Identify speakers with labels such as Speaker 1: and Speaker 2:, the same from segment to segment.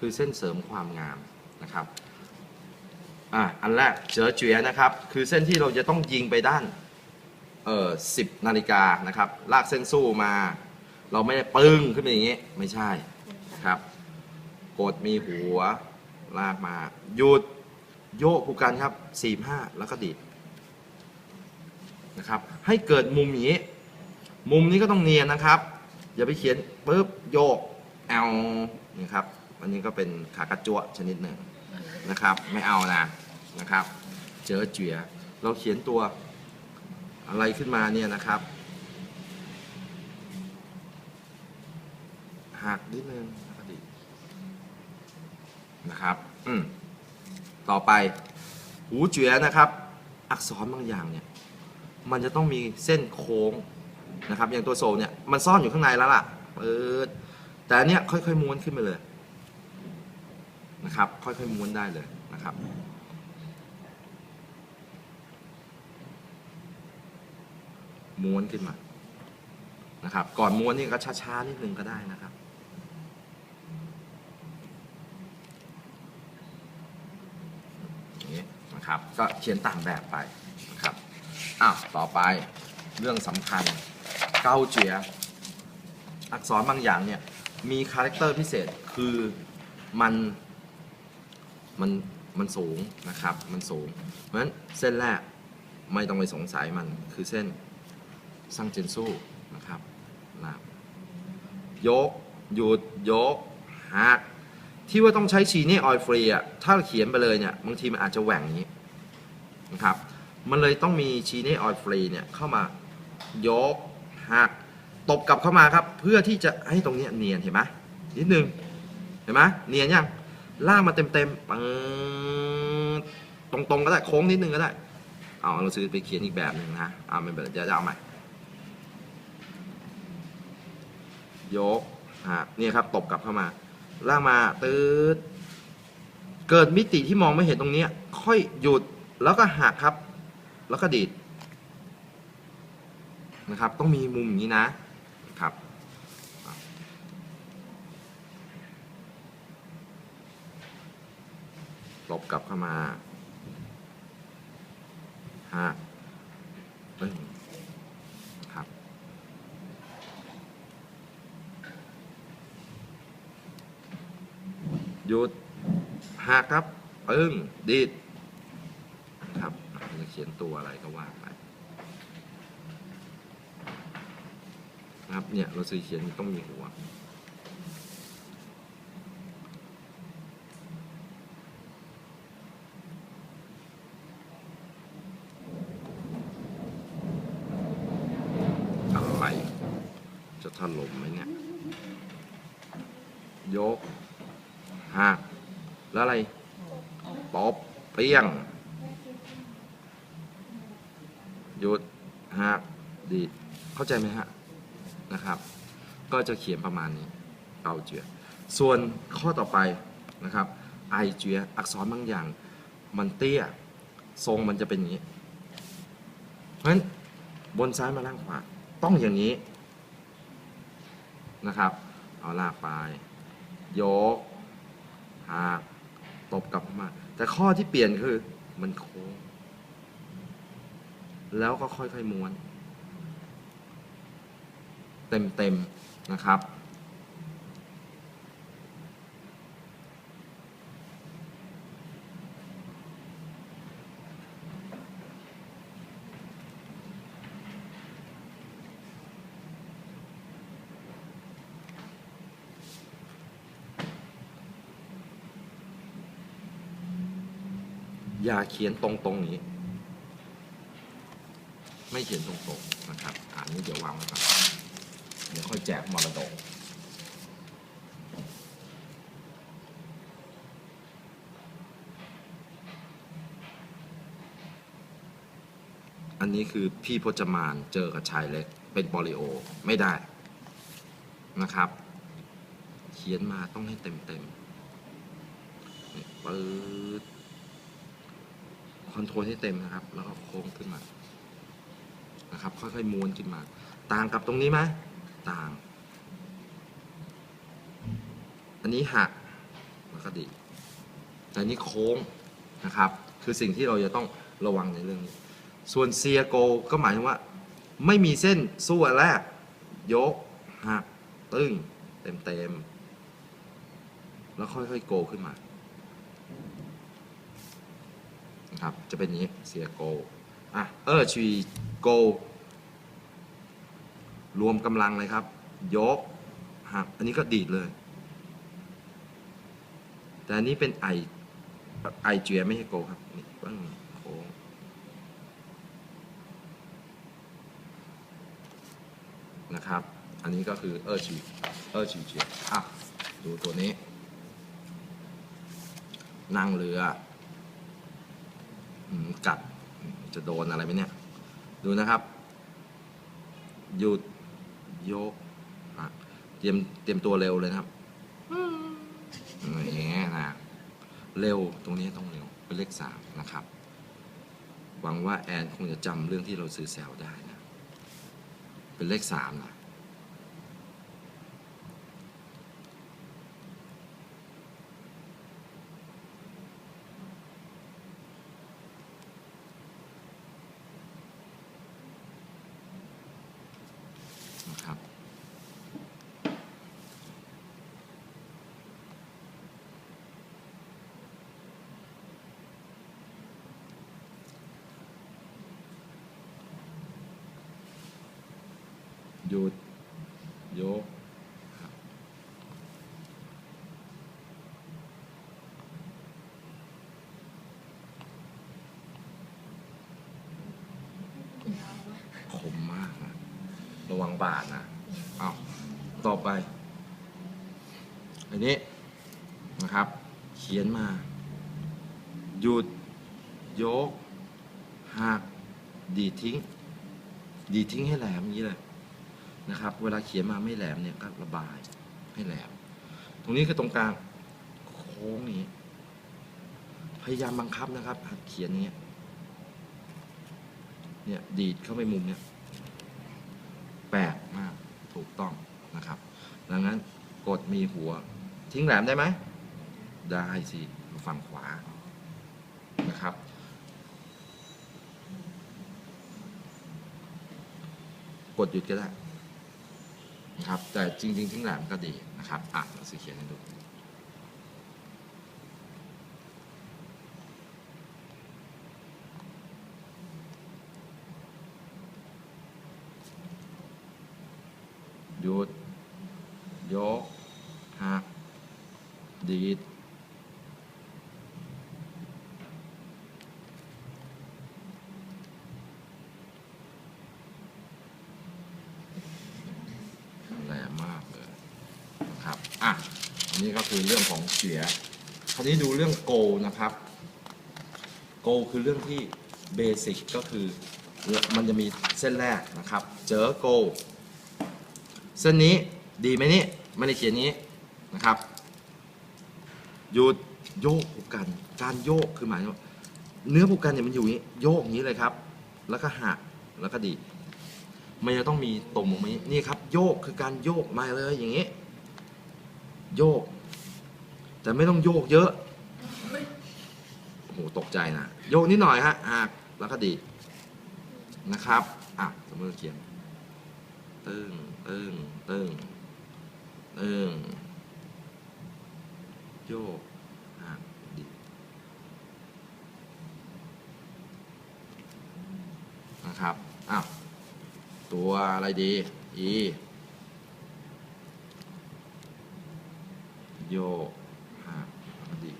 Speaker 1: คือเส้นเสริมความงามนะครับอะอันแรกเจอเจียนะครับ คือเส้นที่เราจะต้องยิงไปด้านเอ่อสิบนาฬิกานะครับ ลากเส้นสู้มา เราไม่ได้ปึ้งขึ้นไปอย่างนี้ ไม่ใช่ครับ กดมีหัว ลากมาหยุดโยกผูกกันครับสี่ห้าแล้วก็ดีดนะครับ ให้เกิดมุมนี้ มุมนี้ก็ต้องเนียนนะครับ อย่าไปเขียนปุ๊บโยกแอลนี่ครับ อันนี้ก็เป็นขากระจั่วชนิดหนึ่งนะครับ ไม่เอานะนะครับ เจอเจียเราเขียนตัวอะไรขึ้นมาเนี่ยนะครับหักนิดนึงแล้วก็ดีดนะครับ อืมต่อไป หูเจียนะครับ อักษรบางอย่างเนี่ย มันจะต้องมีเส้นโค้งนะครับ อย่างตัวโซลเนี่ย มันซ่อนอยู่ข้างในแล้วล่ะเปิดแต่อันเนี้ยค่อยๆม้วนขึ้นไปเลย นะครับ ค่อยๆม้วนได้เลยนะครับ ม้วนขึ้นมานะครับ ก่อนม้วนนี่ก็ช้าๆนิดนึงก็ได้นะครับอย่างนี้นะครับ ก็เขียนตามแบบไปนะครับอ้าวต่อไปเรื่องสำคัญเก้าเจียอักษรบางอย่างเนี่ยมีคาแรคเตอร์พิเศษคือมัน มันมันสูงนะครับ มันสูง เพราะฉะนั้นเส้นแรกไม่ต้องไปสงสัยมันคือเส้นซังเจนสู้นะครับลากยก หยุด ยกหักที่ว่าต้องใช้ชีนี่ออยฟรีอะถ้าเขียนไปเลยเนี่ยบางทีมันอาจจะแหว่งนี้นะครับ มันเลยต้องมีชีนี่ออยฟรีเนี่ยเข้ามายกหักตบกลับเข้ามาครับ เพื่อที่จะให้ตรงเนี้ยเนียนเห็นไหมนิดนึงเห็นไหมเนียนยัง ล่างมาเต็มๆปึ๊ดตรงๆก็ได้โค้งนิดนึงก็ได้ เอาเราซื้อไปเขียนอีกแบบหนึ่งนะเอาไม่เป็นไรเดี๋ยวจะเอาใหม่ ยกฮะเนี่ยครับตบกลับเข้ามาล่างมาตืดเกิดมิติที่มองไม่เห็นตรงนี้ค่อยหยุดแล้วก็หักครับ แล้วก็ดีดนะครับ ต้องมีมุมอย่างนี้นะครับ ตบกลับเข้ามาหักปึ้งครับ หยุดหักครับ ปึ้ง ดีด ครับจะเขียนตัวอะไรก็ว่าไปนะครับเนี่ย เราซื้อเขียนต้องมีหัว อะไร จะถล่มไหมเนี่ย ยกหักแล้วอะไร ตบเปี้ยง หยุดหักดีดเข้าใจไหมฮะ นะครับ ก็จะเขียนประมาณนี้เกาเจือ ส่วนข้อต่อไปนะครับ ไอเจือ อักษรบางอย่าง มันเตี้ย ทรงมันจะเป็นอย่างนี้ เพราะฉะนั้นบนซ้ายมาล่างขวา ต้องอย่างนี้ นะครับ เอาลากไป ยกหักตบกลับเข้ามา แต่ข้อที่เปลี่ยนคือ มันโค้ง แล้วก็ค่อยๆม้วน เต็มๆนะครับ อย่าเขียนตรงๆนี้ ไม่เขียนตรงๆนะครับอันนี้เดี๋ยววางไว้ก่อนเดี๋ยวค่อยแจกมรดกอันนี้คือพี่พจมานเจอกับชายเล็ก เป็นปอลิโอไม่ได้นะครับ เขียนมาต้องให้เต็มๆนี่ปื๊ด อนโทรลให้เต็มนะครับ แล้วก็โค้งขึ้นมา นะครับ ค่อยๆม้วนขึ้นมา ต่างกับตรงนี้ไหมต่าง อันนี้หักแล้วก็ดี แต่อันนี้โค้งนะครับ คือสิ่งที่เราจะต้องระวังในเรื่องนี้ ส่วนเซียโกก็หมายถึงว่า ไม่มีเส้นสู้อันแรก ยกหักตึ้งเต็มๆแล้วค่อยๆโกขึ้นมา นะครับ จะเป็นนี้เซียโกอะเออชีโกรวมกำลังเลยครับ ยกหักอันนี้ก็ดีดเลย แต่อันนี้เป็นไอไอเจียไม่ใช่โกครับนี่ปึ้งโค้งนะครับ อันนี้ก็คือเออชีเออชีเจียอะดูตัวนี้ นั่งเรือ กัดจะโดนอะไรไหมเนี่ย ดูนะครับ หยุดยกเตรียมเตรียมตัวเร็วเลยนะครับอย่างเงี้ยนะเร็วตรงนี้ต้องเร็วเป็นเลขสามนะครับ หวังว่าแอนคงจะจำเรื่องที่เราซื้อแซวได้นะ เป็นเลขสามนะนะครับ หยุด ยกคมมากนะ ระวังบาดนะเอาต่อไป อันนี้นะครับ เขียนมา หยุด ยกหักดีทิ้ง ดีทิ้งให้แหลมอย่างนี้เลย นะครับ เวลาเขียนมาไม่แหลมเนี่ยก็ระบายให้แหลม ตรงนี้คือตรงกลางโค้งนี้ พยายามบังคับนะครับหัดเขียนอย่างเงี้ยเนี่ยดีดเข้าไปมุมเนี่ยแปลกมากถูกต้องนะครับ ดังนั้นกดมีหัว ทิ้งแหลมได้ไหมได้สิฝั่งขวานะครับกดหยุดก็ได้ นะครับ แต่จริงๆทิ้งแหลมก็ดีนะครับอะเราสีเขียนให้ดูหยุดยกหักดีด แรงมากเลยนะครับ อะ อันนี้ ก็คือเรื่องของเสีย คราวนี้ดูเรื่องโกนะครับ โกคือเรื่องที่เบสิกก็คือมันจะมีเส้นแรกนะครับ เจอโก เส้นนี้ดีไหมนี่ไม่ได้เขียนนี้นะครับ หยุดโยกผูกกัน การโยกคือหมายถึงว่าเนื้อผูกกันเนี่ยมันอยู่นี้โยกอย่างนี้เลยครับ แล้วก็หักแล้วก็ดี มันจะต้องมีตรงมุมนี้นี่ครับ โยกคือการโยกมาเลยอย่างนี้ โยก แต่ไม่ต้องโยกเยอะ โอ้โห ตกใจนะ โยกนิดหน่อยฮะหักแล้วก็ดี นะครับ อะ สมมติเขียน ตึ้ง ตึ้ง ตึ้ง ตึ้ง โยกหักดีนะครับ อ้าว ตัวอะไรดี e โยกหักดี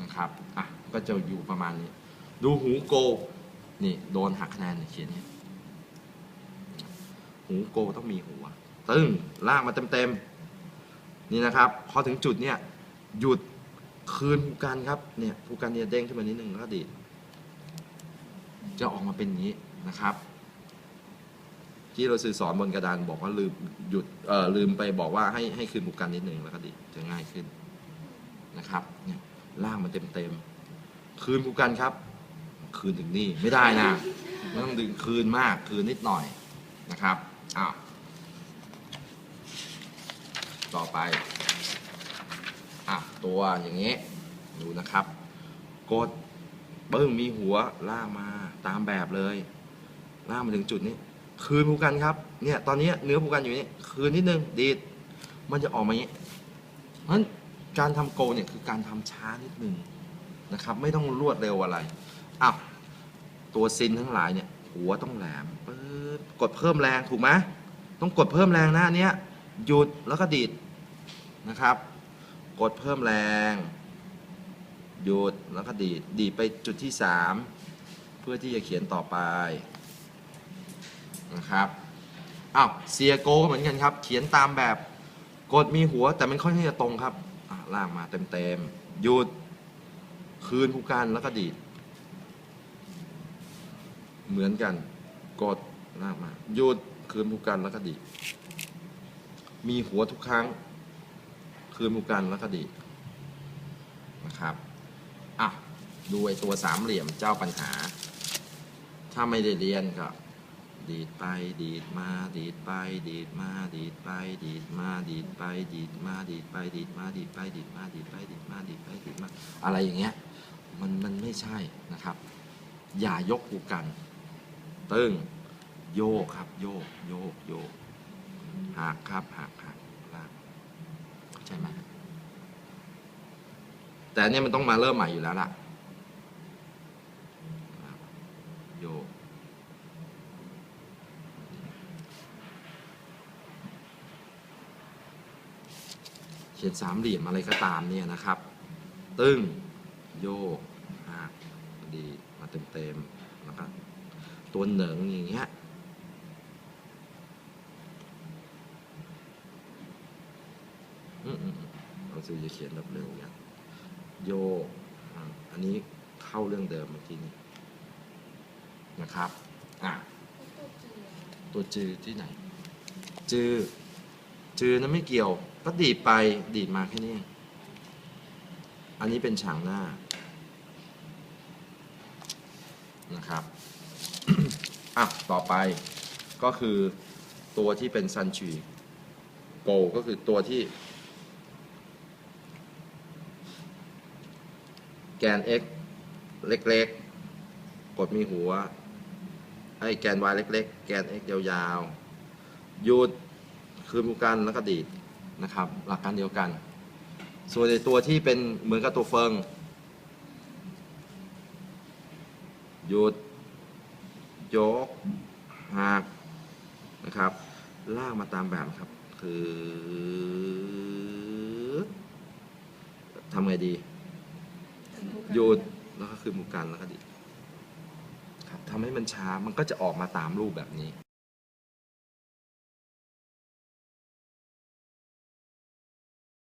Speaker 1: นะครับ อะ ก็จะอยู่ประมาณนี้ ดูหูโก นี่โดนหักคะแนนเขียนเนี่ยหูโกต้องมีหัว ตึ้งลากมาเต็มๆ นี่นะครับ พอถึงจุดเนี่ยหยุดคืนผู้การครับ เนี่ยผู้การเนี่ยเด้งขึ้นมานิดนึงแล้วก็ดีดจะออกมาเป็นอย่างนี้นะครับที่เราสื่อสอนบนกระดานบอกว่าลืมหยุดเอ่อลืมไปบอกว่าให้ให้คืนบุกกันนิดนึงแล้วก็ดีจะง่ายขึ้นนะครับเนี่ยล่างมันเต็มเต็ม คืนบุกกันครับ คืนถึงนี่ไม่ได้นะต้องดึงคืนมากคืนนิดหน่อยนะครับอ้าวต่อไปอะตัวอย่างนี้ดูนะครับ กดปึ้งมีหัวล่ากมาตามแบบเลยล่ากมาถึงจุดนี้ คืนภูกันครับ เนี่ยตอนนี้เนื้อภูกันอยู่นี่คืนนิดนึงดีดมันจะออกมาอย่างนี้เพราะฉะนั้นการทำโกลเนี่ยคือการทำช้านิดนึง นะครับไม่ต้องรวดเร็วอะไรอะตัวซินทั้งหลายเนี่ยหัวต้องแหลมปึ๊บกดเพิ่มแรงถูกไหมต้องกดเพิ่มแรงนะอันเนี้ยหยุดแล้วก็ดีดนะครับ กดเพิ่มแรง หยุดแล้วก็ดีดดีดไปจุดที่สามเพื่อที่จะเขียนต่อไปนะครับอ้าวเซียโกก็เหมือนกันครับ เขียนตามแบบกดมีหัวแต่มันค่อนข้างจะตรงครับอะลากมาเต็มๆหยุด คืนผู้การแล้วก็ดีด เหมือนกัน กดลากมาหยุดคืนผู้การแล้วก็ดีด มีหัวทุกครั้ง คืนผู้การแล้วก็ดีดนะครับอะดูไอ้ตัวสามเหลี่ยมเจ้าปัญหา ถ้าไม่ได้เรียนก็ ดีดไปดีดมาดีดไปดีดมาดีดไปดีดมาดีดไปดีดมาดีดไปดีดมาดีดไปดีดมาดีดไปดีดมาดีดไปดีดมาอะไรอย่างเงี้ยมันมันไม่ใช่นะครับ อย่ายกกูกัน ตึ้งโยกครับโยกโยกโยกหักครับหักหักลากเข้าใจไหมแต่เนี่ยมันต้องมาเริ่มใหม่อยู่แล้วล่ะโยก ขียนสามเหลี่ยมอะไรก็ตามเนี่ยนะครับ ตึ้งโยกหักดีดมาเต็มๆแล้วก็ตัวเหนิงอย่างเงี้ยอืมอืมอืมเราจะจะเขียนแบบเร็วอย่างโยกอะอันนี้เข้าเรื่องเดิมเมื่อกี้นี้นะครับอะตัวจือที่ไหนจือจือนั้นไม่เกี่ยว ก็ดีดไปดีดมาแค่นี้ อันนี้เป็นฉางหน้านะครับอะต่อไปก็คือตัวที่เป็นซันชีโกก็คือตัวที่ แกน x เล็กๆ กดมีหัว ไอ้แกน y เล็กๆ แกน x ยาวๆหยุด คืนภูกันแล้วก็ดีด นะครับ หลักการเดียวกัน ส่วนในตัวที่เป็นเหมือนกับตัวเฟิง หยุด ยกหักนะครับ ลากมาตามแบบครับ คือทำไงดี หยุด แล้วก็คืนภูกันแล้วก็ดีครับทำให้มันช้ามันก็จะออกมาตามรูปแบบนี้